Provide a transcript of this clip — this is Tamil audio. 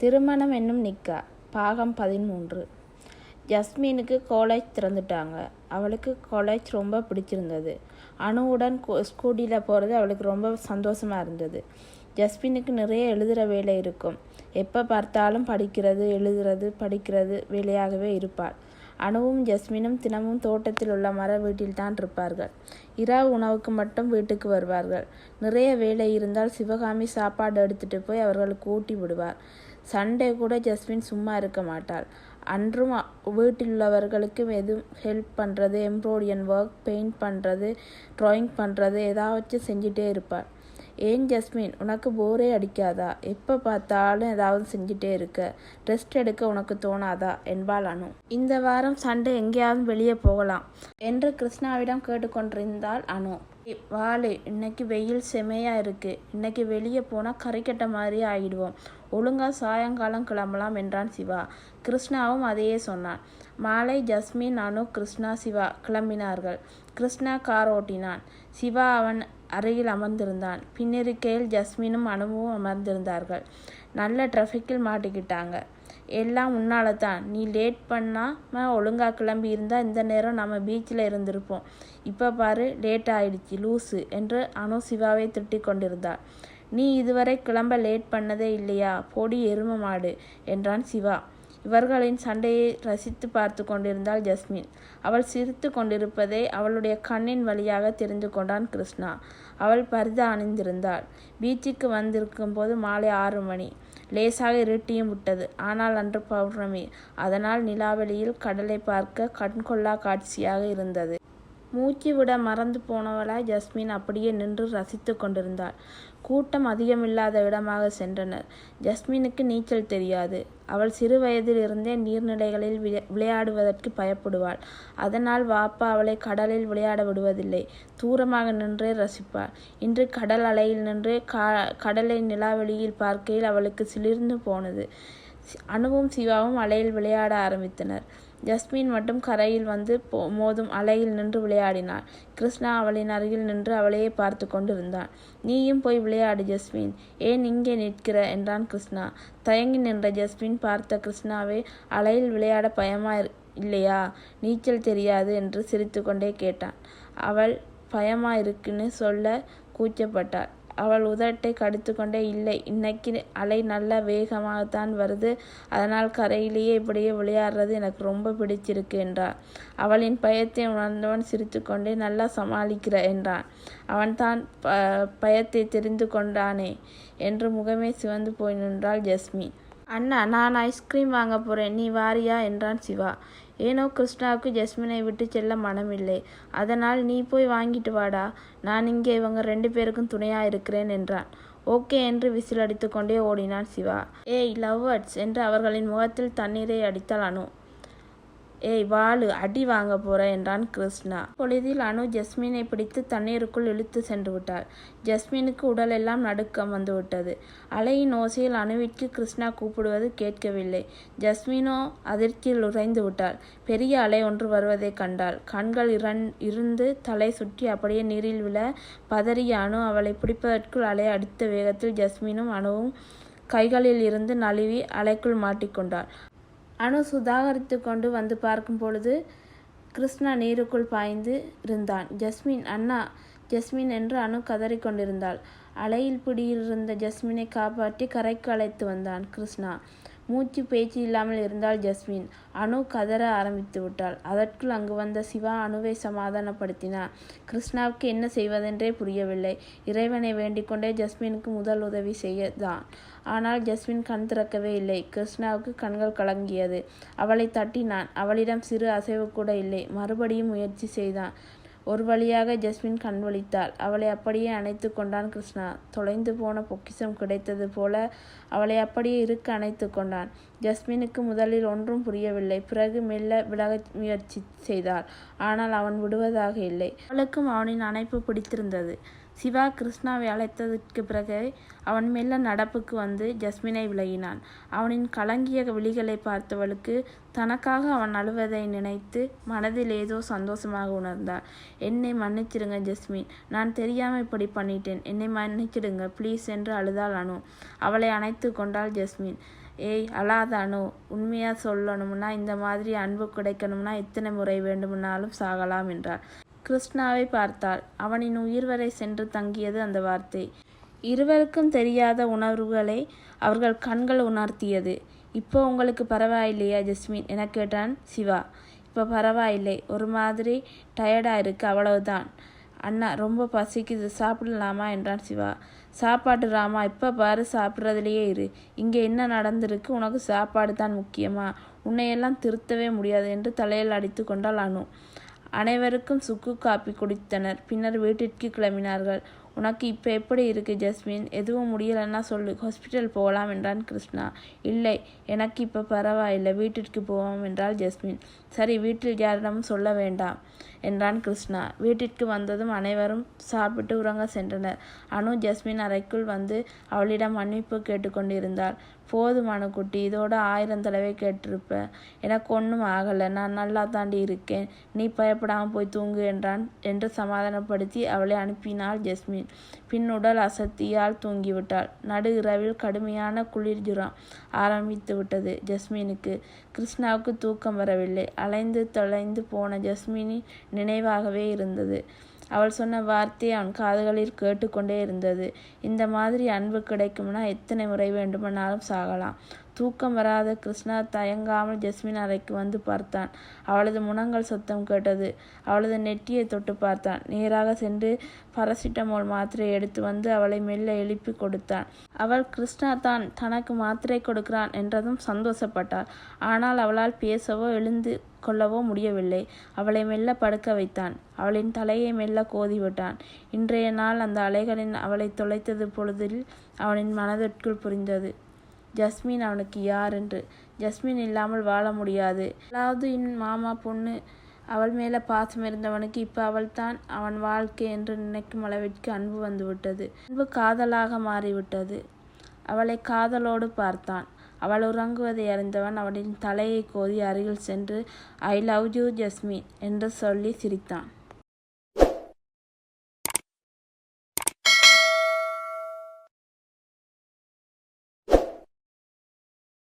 திருமணம் என்னும் நிக்கா. பாகம் பதிமூன்று ஜஸ்மினுக்கு காலேஜ் திறந்துட்டாங்க. அவளுக்கு காலேஜ் ரொம்ப பிடிச்சிருந்தது. அணுவுடன் ஸ்கூட்டியில் போகிறது அவளுக்கு ரொம்ப சந்தோஷமாக இருந்தது. ஜஸ்மினுக்கு நிறைய எழுதுகிற வேலை இருக்கும். எப்போ பார்த்தாலும் படிக்கிறது எழுதுறது படிக்கிறது வேலையாகவே இருப்பாள். அணுவும் ஜஸ்மினும் தினமும் தோட்டத்தில் உள்ள மர வீட்டில் தான் இருப்பார்கள். இரவு உணவுக்கு மட்டும் வீட்டுக்கு வருவார்கள். நிறைய வேலை இருந்தால் சிவகாமி சாப்பாடு எடுத்துட்டு போய் அவர்களுக்கு ஊட்டி விடுவார். சண்டே கூட ஜஸ்மின் சும்மா இருக்க மாட்டாள். அன்றும் வீட்டில் உள்ளவர்களுக்கு எதுவும் ஹெல்ப் பண்ணுறது எம்ப்ராய்டியன் ஒர்க் பெயிண்ட் பண்ணுறது ட்ராயிங் பண்ணுறது ஏதாச்சும் செஞ்சுட்டே இருப்பாள். ஏன் ஜஸ்மின் உனக்கு போரே அடிக்காதா? எப்போ பார்த்தாலும் ஏதாவது செஞ்சுட்டே இருக்க. ரெஸ்ட் எடுக்க உனக்கு தோணாதா? என்பாள் அனு. இந்த வாரம் சண்டே எங்கேயாவது வெளியே போகலாம் என்று கிருஷ்ணாவிடம் கேட்டுக்கொண்டிருந்தாள் அனு. வாலு வாளு இன்னைக்கு வெயில் செமையா இருக்கு. இன்னைக்கு வெளியே போனால் கரைக்கட்ட மாதிரி ஆகிடுவோம் ஒழுங்கா சாயங்காலம் கிளம்பலாம் என்றான் சிவா. கிருஷ்ணாவும் அதையே சொன்னான். மாலை ஜஸ்மின் அனு கிருஷ்ணா சிவா கிளம்பினார்கள். கிருஷ்ணா கார் ஓட்டினான். சிவா அவன் அருகில் அமர்ந்திருந்தான். பின்னிருக்கையில் ஜஸ்மினும் அனுவும் அமர்ந்திருந்தார்கள். நல்ல டிராஃபிக்கில் மாட்டிக்கிட்டாங்க. எல்லாம் உன்னால தான் நீ லேட் பண்ணாமல் ஒழுங்காக கிளம்பி இருந்தால் இந்த நேரம் நம்ம பீச்சில் இருந்திருப்போம். இப்போ பாரு லேட் ஆயிடுச்சு லூசு என்று அனு சிவாவை திட்டிக் கொண்டிருந்தாள். நீ இதுவரை கிளம்ப லேட் பண்ணதே இல்லையா? பொடி எரும மாடு என்றான் சிவா. இவர்களின் சண்டையை ரசித்து பார்த்து கொண்டிருந்தாள் ஜஸ்மின். அவள் சிரித்து கொண்டிருப்பதை அவளுடைய கண்ணின் வழியாக தெரிந்து கொண்டான் கிருஷ்ணா. அவள் பரிதா அணிந்திருந்தாள் பீச்சுக்கு வந்திருக்கும் போது மாலை ஆறு மணி. லேசாக இருட்டியும் விட்டது. ஆனால் அன்று பௌர்ணமி. அதனால் நிலாவெளியில் கடலை பார்க்க கண்கொள்ளா காட்சியாக இருந்தது. மூச்சு விட மறந்து போனவளாய் ஜஸ்மின் அப்படியே நின்று ரசித்து கொண்டிருந்தாள். கூட்டம் அதிகமில்லாத இடமாக சென்றனர். ஜஸ்மினுக்கு நீச்சல் தெரியாது. அவள் சிறு வயதில் இருந்தே நீர்நிலைகளில் விளை- விளையாடுவதற்கு பயப்படுவாள். அதனால் வாப்பா அவளை கடலில் விளையாட விடுவதில்லை. தூரமாக நின்றே ரசிப்பாள். இன்று கடல் அலையில் நின்று கா கடலை நிலாவெளியில் பார்க்கையில் அவளுக்கு சிலிர்ந்து போனது. சி- சிவாவும் அலையில் விளையாட ஆரம்பித்தனர். ஜஸ்மின் மட்டும் கரையில் வந்து போ- மோதும் அலையில் நின்று விளையாடினாள். கிருஷ்ணா அவளின் அருகில் நின்று அவளையே பார்த்து கொண்டிருந்தான். நீயும் போய் விளையாடு ஜஸ்மின். ஏன் இங்கே நிற்கிற? என்றான் கிருஷ்ணா. தயங்கி நின்ற ஜஸ்மின் பார்த்த கிருஷ்ணாவை அலையில் விளையாட பயமா இல்லையா? நீச்சல் தெரியாது என்று சிரித்துக்கொண்டே கேட்டான். அவள் பயமா இருக்குன்னு சொல்ல கூச்சப்பட்டாள். அவள் உதட்டை கடித்துக்கொண்டே இல்லை இன்னைக்கு அலை நல்ல வேகமாகத்தான் வருது. அதனால் கரையிலேயே இப்படியே விளையாடுறது எனக்கு ரொம்ப பிடிச்சிருக்கு என்றார் அவளின் பயத்தை உணர்ந்தவன் சிரித்துக்கொண்டே நல்லா சமாளிக்கிற என்றான். அவன் தான் ப பயத்தை தெரிந்து கொண்டானே என்று முகமே சிவந்து போய் நின்றாள் ஜஸ்மின். அண்ணா நான் ஐஸ்கிரீம் வாங்க போகிறேன் நீ வாரியா? என்றான் சிவா. ஏனோ கிருஷ்ணாவுக்கு ஜஸ்மினை விட்டு செல்ல மனமில்லை. அதனால் நீ போய் வாங்கிட்டு வாடா. நான் இங்கே இவங்க ரெண்டு பேருக்கும் துணையாக இருக்கிறேன் என்றான். ஓகே என்று விசில் அடித்துக்கொண்டே ஓடினான் சிவா. ஏய் லவ்வர்ட்ஸ் என்று அவர்களின் முகத்தில் தண்ணீரை அடித்தாள் அனு. ஏய் வாளு அடி வாங்க போற என்றான் கிருஷ்ணா. பொழுதில் அனு ஜஸ்மினை பிடித்து தண்ணீருக்குள் இழுத்து சென்று விட்டாள். ஜஸ்மினுக்கு உடலெல்லாம் நடுக்கம் வந்துவிட்டது அலையின் ஓசையில் அணுவிற்கு கிருஷ்ணா கூப்பிடுவது கேட்கவில்லை. ஜஸ்மினோ அதிர்ச்சியில் உறைந்து விட்டாள். பெரிய அலை ஒன்று வருவதை கண்டாள். கண்கள் இரண் இருந்து தலை சுற்றி அப்படியே நீரில் விழ பதறிய அணு அவளை பிடிப்பதற்குள் அலை அடித்த வேகத்தில் ஜஸ்மினும் அணுவும் கைகளில் இருந்து நழுவி அலைக்குள் மாட்டிக்கொண்டாள். அணு சுதாகரித்து கொண்டு வந்து பார்க்கும் பொழுது கிருஷ்ணா நீருக்குள் பாய்ந்து இருந்தான். ஜஸ்மின் அண்ணா ஜஸ்மின் என்று அணு கதறிக் கொண்டிருந்தாள். அலையில் பிடியிலிருந்த ஜஸ்மினை காப்பாற்றி கரைக்கு அழைத்து வந்தான் கிருஷ்ணா. மூச்சு பேச்சு இல்லாமல் இருந்தாள் ஜஸ்மின். அணு கதற ஆரம்பித்து விட்டாள். அதற்குள் அங்கு வந்த சிவா அணுவை சமாதானப்படுத்தினார். கிருஷ்ணாவுக்கு என்ன செய்வதென்றே புரியவில்லை. இறைவனை வேண்டிக்கொண்டே ஜஸ்மினுக்கு முதல் உதவி செய்யதான் ஆனால் ஜஸ்மின் கண் திறக்கவே இல்லை. கிருஷ்ணாவுக்கு கண்கள் கலங்கியது. அவளை தட்டினான். அவளிடம் சிறு அசைவு கூட இல்லை. மறுபடியும் முயற்சி செய்தான். ஒரு வழியாக ஜஸ்மின் கண்வழித்தாள். அவளை அப்படியே அணைத்து கொண்டான் கிருஷ்ணா. தொலைந்து போன பொக்கிஷம் கிடைத்தது போல அவளை அப்படியே இருக்க அணைத்து கொண்டான். ஜஸ்மினுக்கு முதலில் ஒன்றும் புரியவில்லை. பிறகு மெல்ல விலக முயற்சி செய்தாள். ஆனால் அவன் விடுவதாக இல்லை. அவளுக்கும் அவனின் அணைப்பு பிடித்திருந்தது. சிவா கிருஷ்ணாவை அழைத்ததற்கு பிறகு அவன் மெல்ல நடப்புக்கு வந்து ஜஸ்மினை விலகினான். அவனின் கலங்கிய விழிகளை பார்த்தவளுக்கு தனக்காக அவன் அழுவதை நினைத்து மனதில் ஏதோ சந்தோஷமாக உணர்ந்தாள். என்னை மன்னிச்சிடுங்க ஜஸ்மின். நான் தெரியாமல் இப்படி பண்ணிட்டேன். என்னை மன்னிச்சிடுங்க. ப்ளீஸ் என்று அழுதாள் அனு. அவளை அணைத்து கொண்டாள் ஜஸ்மின். ஏய் அழாத அனு. உண்மையாக சொல்லணும்னா இந்த மாதிரி அன்பு கிடைக்கணும்னா எத்தனை முறை வேண்டுமானாலும் சாகலாம் என்றாள். கிருஷ்ணாவை பார்த்தாள். அவனின் உயிர் வரை சென்று தங்கியது அந்த வார்த்தை. இருவருக்கும் தெரியாத உணர்வுகளை அவர்கள் கண்கள் உணர்த்தியது. இப்போ உங்களுக்கு பரவாயில்லையா ஜஸ்மின்? என கேட்டான் சிவா. இப்போ பரவாயில்லை. ஒரு மாதிரி டயர்டாக இருக்கு அவ்வளவுதான். அண்ணா ரொம்ப பசிக்குது. சாப்பிடலாமா? என்றான் சிவா. சாப்பாடு ராமா இப்போ பாரு சாப்பிட்றதுலையே இரு. இங்கே என்ன நடந்திருக்கு? உனக்கு சாப்பாடு தான் முக்கியமா? உன்னையெல்லாம் திருத்தவே முடியாது என்று தலையில் அடித்து கொண்டாள் அனு. அனைவருக்கும் சுக்கு காப்பி குடித்தனர். பின்னர் வீட்டிற்கு கிளம்பினார்கள். உனக்கு இப்போ எப்படி இருக்கு ஜஸ்மின்? எதுவும் முடியலைன்னா சொல்லு. ஹாஸ்பிட்டல் போகலாம் என்றான் கிருஷ்ணா. இல்லை எனக்கு இப்போ பரவாயில்லை. வீட்டிற்கு போவோம் என்றாள் ஜஸ்மின். சரி வீட்டில் யாரிடமும் சொல்ல வேண்டாம் என்றான் கிருஷ்ணா. வீட்டிற்கு வந்ததும் அனைவரும் சாப்பிட்டு உறங்க சென்றனர். அனு ஜஸ்மின் அறைக்குள் வந்து அவளிடம் மன்னிப்பு கேட்டுக்கொண்டிருந்தாள். போதும் அணுக்குட்டி இதோட ஆயிரம் தடவை கேட்டிருப்ப. எனக்கு ஒன்றும் ஆகலை. நான் நல்லா தாண்டி இருக்கேன். நீ பயப்படாமல் போய் தூங்கு என்றான் என்று சமாதானப்படுத்தி அவளை அனுப்பினாள் ஜஸ்மின். பின் உடல் அசத்தியால் தூங்கிவிட்டாள். நடு இரவில் கடுமையான குளிர் ஜுரம் ஆரம்பித்து விட்டது ஜஸ்மினுக்கு. கிருஷ்ணாவுக்கு தூக்கம் வரவில்லை. அலைந்து தொலைந்து போன ஜஸ்மினின் நினைவாகவே இருந்தது. அவள் சொன்ன வார்த்தை அவன் காதுகளில் கேட்டுக்கொண்டே இருந்தது. இந்த மாதிரி அன்பு கிடைக்கும்னா எத்தனை முறை வேண்டுமானாலும் சாகலாம். தூக்கம் வராத கிருஷ்ணா தயங்காமல் ஜஸ்மின் அறைக்கு வந்து பார்த்தான். அவளது முனங்கள் சத்தம் கேட்டது. அவளது நெட்டியை தொட்டு பார்த்தான். நேராக சென்று பரசிட்டமோல் மாத்திரை எடுத்து வந்து அவளை மெல்ல எழுப்பி கொடுத்தான். அவள் கிருஷ்ணா தான் தனக்கு மாத்திரை கொடுக்கிறான் என்றதும் சந்தோஷப்பட்டாள். ஆனால் அவளால் பேசவோ எழுந்து கொள்ளவோ முடியவில்லை. அவளை மெல்ல படுக்க வைத்தான். அவளின் தலையை மெல்ல கோதிவிட்டான் இன்றைய நாள் அந்த அலைகளின் அவளை தொலைத்தது பொழுதில் அவனின் மனதிற்குள் புரிந்தது. ஜஸ்மின் அவனுக்கு யார் என்று. ஜஸ்மின் இல்லாமல் வாழ முடியாது. அதாவது இன் மாமா பொண்ணு அவள் மேலே பாசம் இருந்தவனுக்கு இப்போ அவள் தான் அவன் வாழ்க்கை என்று நினைக்கும் அளவிற்கு அன்பு வந்துவிட்டது. அன்பு காதலாக மாறிவிட்டது. அவளை காதலோடு பார்த்தான். அவள் உறங்குவதை அறிந்தவன் அவளின் தலையை கோதி அருகில் சென்று ஐ லவ் யூ ஜஸ்மின் என்று சொல்லி சிரித்தான்.